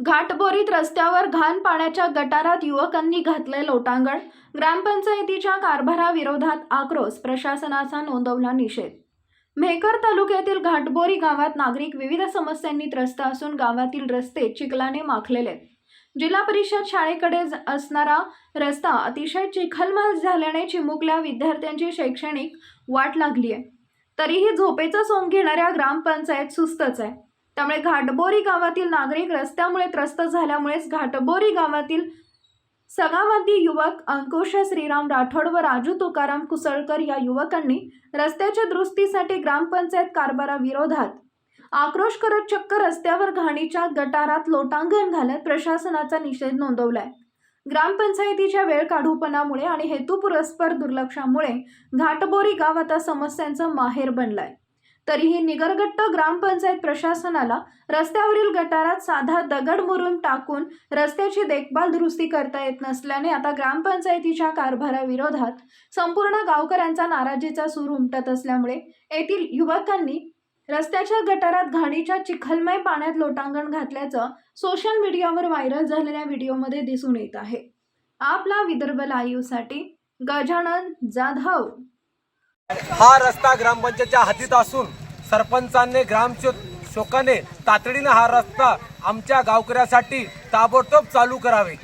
घाटबोरीत रस्त्यावर घाण पाण्याच्या गटारात युवकांनी घातले लोटांगण. ग्रामपंचायतीच्या कारभाराविरोधात आक्रोश प्रशासनाचा नोंदवला निषेध. मेहकर तालुक्यातील घाटबोरी गावात नागरिक विविध समस्यांनी त्रस्त असून गावातील रस्ते चिखलाने माखलेले आहेत. जिल्हा परिषद शाळेकडे असणारा रस्ता अतिशय चिखलमाल झाल्याने चिमुकल्या विद्यार्थ्यांची शैक्षणिक वाट लागली आहे तरीही झोपेचं सोंग घेणाऱ्या ग्रामपंचायत सुस्तच आहे. त्यामुळे घाटबोरी गावातील नागरिक रस्त्यामुळे त्रस्त झाल्यामुळेच घाटबोरी गावातील सगावादी युवक अंकुश श्रीराम राठोड व राजू तुकाराम कुसळकर या युवकांनी रस्त्याच्या दुरुस्तीसाठी ग्रामपंचायत कारभाराविरोधात आक्रोश करत चक्क रस्त्यावर घाणीच्या गटारात लोटांगण घालत प्रशासनाचा निषेध नोंदवलाय. ग्रामपंचायतीच्या वेळ काढूपणामुळे आणि हेतुपुरस्पर दुर्लक्षामुळे घाटबोरी गाव आता समस्यांचं माहेर बनलाय. तरीही निगरगट्ट ग्रामपंचायत प्रशासनाला रस्त्यावरील गटारात साधा दगड मुरून टाकून रस्त्याची देखभाल दुरुस्ती करता येत नसल्याने आता ग्रामपंचायतीच्या कारभाराविरोधात संपूर्ण गावकऱ्यांचा नाराजीचा सूर उमटत असल्यामुळे येथील युवकांनी रस्त्याच्या गटारात घाणीच्या चिखलमय पाण्यात लोटांगण घातल्याचं सोशल मीडियावर व्हायरल झालेल्या व्हिडिओमध्ये दिसून येत आहे. आपला विदर्भ लाईव्हसाठी गजानन जाधव. हा रस्ता ग्रामपंचायतच्या हातीत असून सरपंचांनी ग्रामशो शोकाने तातडीने हा रस्ता आमच्या गावकऱ्यासाठी ताबडतोब चालू करावे.